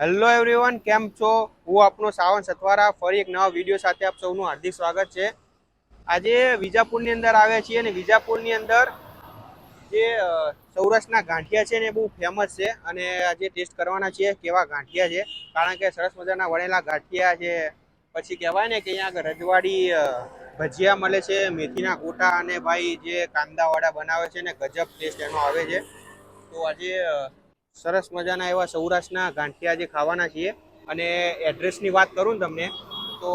Hello everyone કેમ છો? હું આપનો સાવન સથવારા, ફરી એક નવા વીડિયો સાથે આપ સૌનું હાર્દિક સ્વાગત છે. આજે વિજાપુરની અંદર આવ્યા છીએ અને વિજાપુરની અંદર જે સૌરાષ્ટ્રના ગાંઠિયા છે ને બહુ ફેમસ છે અને આજે ટેસ્ટ કરવાના છીએ કેવા ગાંઠિયા છે. કારણ કે સરસ મજાના વણેલા ગાંઠિયા છે. પછી કહેવાય ને કે અહીંયા રજવાડી ભજીયા મળે છે, મેથીના ગોટા અને ભાઈ જે કાંદાવાળા બનાવે છે ને ગજબ ટેસ્ટ એનો આવે છે. તો આજે સરસ મજાના એવા સૌરાષ્ટ્રના ગાંઠિયા જે ખાવાના છીએ. અને એડ્રેસની વાત કરું ને તમને તો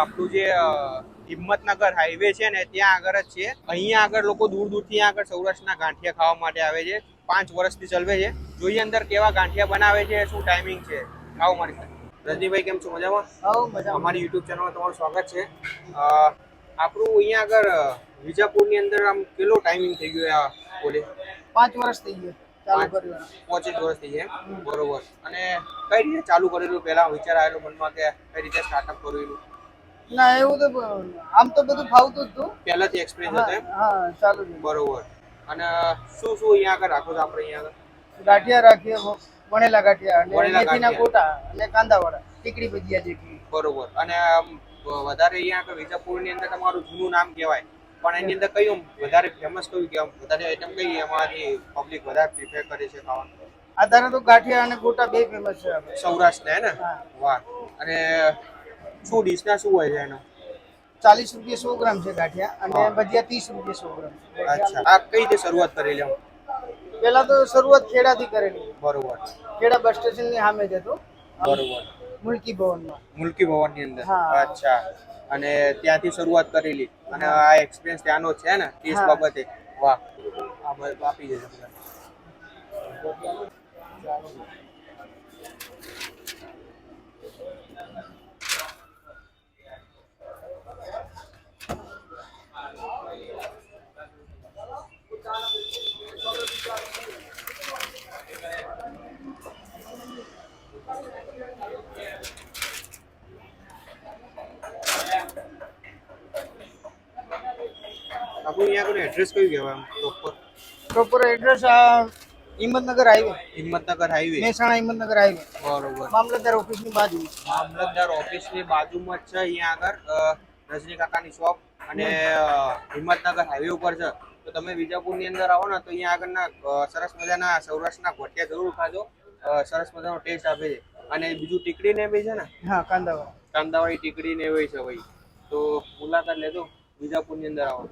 આપણું જે હિંમતનગર હાઈવે છે ને ત્યાં આગળ જ છે. અહીંયા આગળ લોકો દૂર દૂરથી આગળ સૌરાષ્ટ્રના ગાંઠિયા ખાવા માટે આવે છે. પાંચ વર્ષથી ચલવે છે. જોઈએ અંદર કેવા ગાંઠિયા બનાવે છે શું ટાઈમિંગ છે. આવો મારી સાથે. રજનીભાઈ કેમ છો? મજામાં? હવ મજા અમારી યુટ્યુબ ચેનલમાં તમારું સ્વાગત છે. આપણું અહીંયા આગળ વિજાપુરની અંદર આમ કેટલો ટાઈમિંગ થઈ ગયો આ બોલે પાંચ વર્ષ થઈ ગયા. પચીસ વર્ષ થઈ ગયા બરોબર. અને કઈ રીતે ચાલુ કરેલું? પહેલા વિચાર આવેલો મનમાં કે કઈ રીતે સ્ટાર્ટઅપ કરેલું? ના એવું તો આમ તો બધું ફાવતું જ હતું. પહેલાથી એક્સપિરિયન્સ હતો હા ચાલુ બરોબર. અને શું શું અહીંયા આગળ રાખો છો આપણે અહીંયા આગળ? ગાંઠિયા રાખીએ વણેલા ગાંઠિયા અને મેથીના ગોટા અને કાંદાવાળા ટીકડી ભજીયા જેટલી. બરોબર. અને વધારે અહીંયા આગળ વિજાપુરની અંદર તમારું જૂનું નામ કહેવાય. પણ એની અંદર કયું વધારે ફેમસ કયું કે વધારે આઈટમ કઈ અમારી પબ્લિક વધારે પ્રિફર કરે છે ખાવાનું? અત્યારે તો ગાંઠિયા અને ગોટા બે ફેમસ છે આપણે સૌરાષ્ટ્ર હે ને? વાહ. અને શું ડીશના શું હોય છે એનો? ચાલીસ રૂપિયા સો ગ્રામ છે ગાંઠિયા અને ભજીયા ત્રીસ રૂપિયા સો ગ્રામ અચ્છા. આ કઈ રીતે શરૂઆત કરેલી આમ? પેલા તો શરૂઆત ખેડાથી કરેલી. બરોબર. ખેડા બસ સ્ટેશનની સામે જ હતું. બરોબર. મુલકી ભવનમાં મુલકી ભવનની અંદર. અચ્છા. અને ત્યાંથી શરૂઆત કરેલી. અને આ એક્સપિરિયન્સ ત્યાંનો છે ને ટેસ્ટ બાબતે. વાહ. આ આપી દેજો આપણું અહીંયા આગળ એડ્રેસ કયું કહેવાય પ્રોપર પ્રોપર એડ્રેસ આ Himmatnagar highway Himmatnagar highway Mehsana Himmatnagar highway બરોબર. મામલતદાર ઓફિસની બાજુમાં મામલતદાર ઓફિસની બાજુમાં જ છે અહીંયા આગળ રજની કાકાની શોપ અને હિંમતનગર હાઈવે ઉપર છે. તો તમે વિજાપુરની અંદર આવો ને તો અહીંયા આગળના સરસ મજાના સૌરાષ્ટ્રના ઘોટિયા જરૂર ખાજો. સરસ મજાનો ટેસ્ટ આપે છે. અને બીજું ટીકડી ને બી છે ને? હા કાંદાવાળી. કાંદાવાળી ટીકડી ને એવી છે ભાઈ. તો મુલાકાત લેજો. વિજાપુરની અંદર આવો.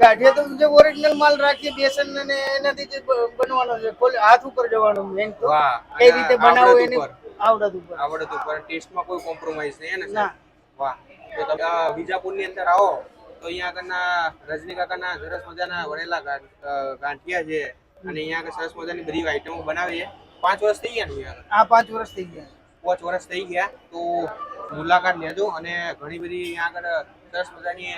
ગાંઠિયા તો જે ઓરિજિનલ માલ રાખીએ બેસન ને એનાથી જે બનવાનો છે ખોલી હાથ ઉપર જવાનો મેન તો. કઈ રીતે અને બનાવો એની આવડત ઉપર. આવડત ઉપર. ટેસ્ટમાં કોઈ કોમ્પ્રોમાઇઝ નહીં ને ના. વાહ. તો તમે વિજાપુરની અંદર આવો તો અહીંયા આગળના રજની કાકાના સરસ મજાના વણેલા ગાંઠિયા છે અને અહીંયા આગળ સરસ મજાની બધી આઈટમો બનાવી છે પાંચ વર્ષ થઈ ગયા ને આ પાંચ વર્ષ થઈ ગયા. પાંચ વર્ષ થઈ ગયા તો મુલાકાત લેજો અને ઘણી બધી અહીંયા આગળ સરસ મજાની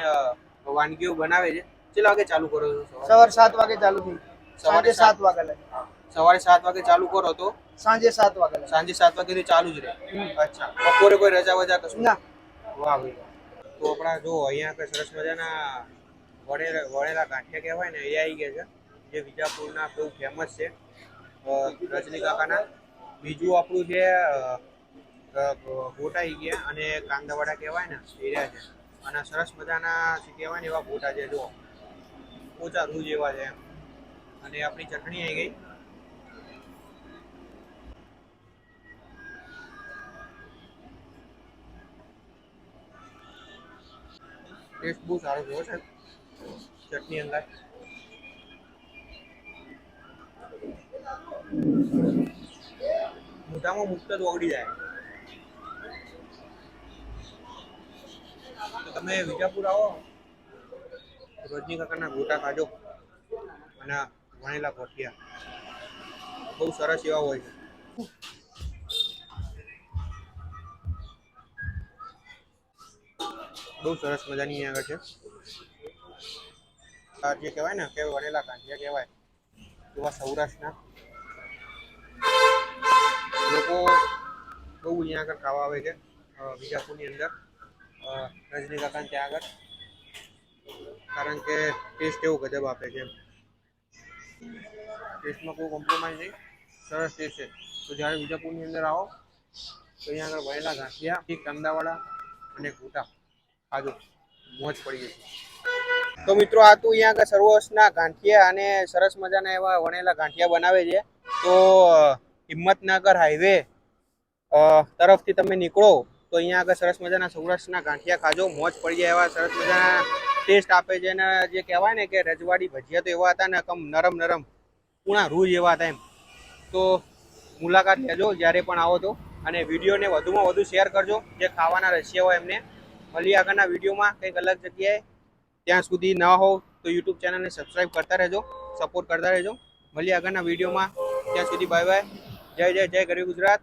વાનગીઓ બનાવે છે. ચેલા વાગે ચાલુ કરો છો સવારે? સાત વાગે ચાલુ થઈ સવારે સાંજે સાત. વાગે લાગે. સવારે સાત વાગે ચાલુ કરો તો? સાંજે સાત વાગે લાગે. સાંજે સાત વાગ્યાથી ચાલુ જ રહે. અચ્છા. બપોરે કોઈ રજા વજા કશું? ના. વાહ ભાઈ તો આપણા જો અહીંયા આગળ સરસ મજાના વડેલા વણેલા ગાંઠિયા કહેવાય ને એ આવી ગયા છે. જે વિજાપુરના બહુ ફેમસ છે. રજની કાકાના. બીજું આપણું છે અ, ગોટા આવી ગયા અને કાંદાવાડા કહેવાય ને એ રહ્યા છે. અને સરસ મજાના જે કહેવાય ને એવા ગોટા છે જો ઓછા રૂ જેવા છે અને આપણી ચટણી આવી ગઈ. ટેસ્ટ બહુ સારો થયો છે. ચટણી અંદર. મોઢામાં મુક્ત જ ઓગળી જાય. તો તમે વિજાપુર આવો. રજની ગોટા ખાજો અને વણેલા ગોઠિયા બહુ સરસ એવા હોય છે. બહુ સરસ મજાની અહીંયા આગળ છે. જે કહેવાય ને કે વણેલા કાંઠિયા કહેવાય એવા સૌરાષ્ટ્રના. લોકો બહુ અહીંયા આગળ ખાવા આવે છે બીજાપુરની અંદર. અ, ત્યાં આગળ. કારણ કે ટેસ્ટ એવું ગજબ આપે છે. ટેસ્ટમાં કોઈ કોમ્પ્રોમાઇઝ નહીં. સરસ ટેસ્ટ છે. તો જ્યારે વિજાપુરની અંદર આવો, તો અહીંયા આગળ વહેલા ગાંઠિયા એક કાંદાવાળા અને ઘૂંટા ખાજો. મોજ પડી જશે તો મિત્રો, આ તો અહીંયા આગળ સર્વસના ગાંઠિયા અને સરસ મજાના એવા વણેલા ગાંઠિયા બનાવે છે. તો હિંમતનગર હાઈવે તરફથી તમે નીકળો, તો અહીંયા આગળ સરસ મજાના સૌરાષ્ટ્રના ગાંઠિયા ખાજો. મોજ પડી જાય એવા સરસ મજાના ટેસ્ટ આપે છે અને જે કહેવાય ને કે રજવાડી ભજીયા તો એવા હતા ને કમ નરમ નરમ, પૂણા રૂ જેવા હતા એમ. તો મુલાકાત લેજો જ્યારે પણ આવો તો અને વિડીયોને વધુમાં વધુ શેર કરજો. જે ખાવાના રસિયા હોય એમને મળી આગળના વિડીયોમાં. કંઈક અલગ જગ્યાએ ત્યાં સુધી ન હોવ તો યુટ્યુબ ચેનલને સબસ્ક્રાઈબ કરતા રહેજો, સપોર્ટ કરતા રહેજો. મળી આગળના વિડીયોમાં. ત્યાં સુધી બાય બાય. જય જય જય ગરીબ ગુજરાત.